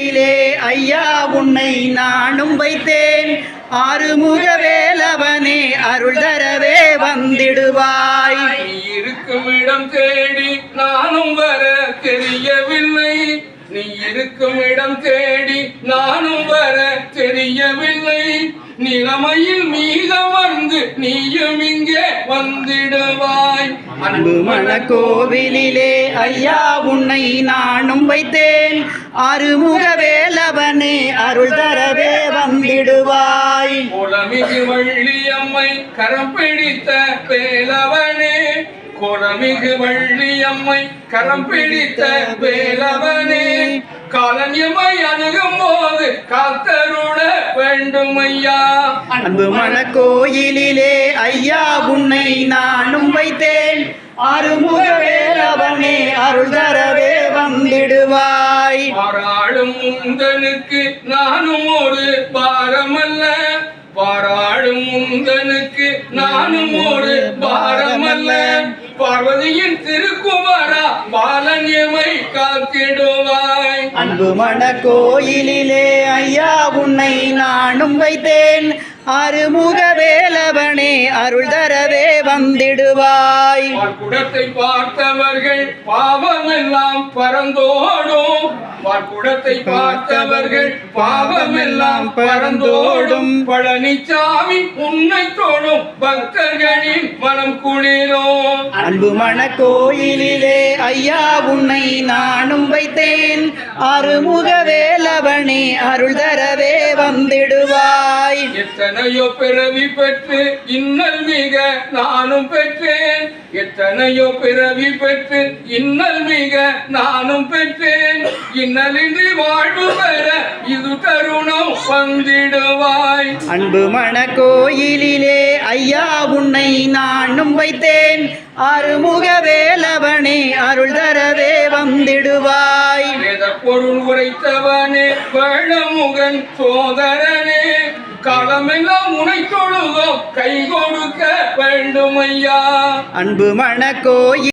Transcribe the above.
கையிலே ஐயா உன்னை நானும் வைத்தேன். ஆறுமுக வேலவனே அருள் தரவே வந்திடுவாய். இருக்கும் இடம் தேடி நானும் வர தெரியவில்லை. நீ இருக்கும் இடம் தேடி நானும் வர தெரியவில்லை. நிலைமையில் மீதமர்ந்து நீயும் இங்கே வந்திடுவாய். அன்பு மணக்கோவிலிலே ஐயா உன்னை நானும் வைத்தேன். ஆறுமுக வேலவனே அருள் தரவே வந்திடுவாய். குளமிகு வள்ளியம்மை கரம் பிடித்த வேலவனே. குளமிகு வள்ளியம்மை கரம் பிடித்த வேலவனே. காலன்யமை அணுகும் போது காத்தருள வேண்டும் ஐயா அன்பு மணக்கோயிலிலே ஐயா உன்னை நானும் வைத்தேன். ஆறுமுக வேலவனே அருள் தரவே வந்திடுவாய். பாராளும் முந்தனுக்கு நானும் ஒரு பாரமல்ல. பாராளும் முந்தனுக்கு நானும் ஒரு பாரமல்ல. பார்வதியின் திருக்குமாரா அன்பு மன மணக்கோயிலிலே ஐயா உன்னை நானும் வைத்தேன். ஆறுமுக வேலவனே அருள் தரவே வந்திடுவாய். குடத்தை பார்த்தவர்கள் பாவமெல்லாம் பறந்தோடும். குடத்தை பார்த்தவர்கள் பாவமெல்லாம் பறந்தோடும். பழனிசாமி உன்னை தோடும் பக்தர்களின் மனம் குளிரும். அன்பு மணக்கோயிலிலே ஐயா உன்னை நானும் வைத்தேன். ஆறுமுக வேலவனே அருள் தரவே வந்திடுவாய். எத்தனையோ பிறவி பெற்று இன்னல் மிக நானும் பெற்றேன். எத்தனையோ பிறவி பெற்று இன்னல் மிக நானும் பெற்றேன். இன்னலின்றி வாழ்வு பெற இது தருணம் வந்திடுவாய். அன்பு மணக்கோயிலிலே ஐயா உன்னை நானும் வைத்தேன். ஆறுமுக வேலவனே அருள் தரவே வந்திடுவாய் பொருள் உரைத்தவனே வேளமுகன் சோதரனே காலமெல்லாம் உனை தொழுதோம் கை கொடுக்க வேண்டும் ஐயா அன்பு மணக்கோயில்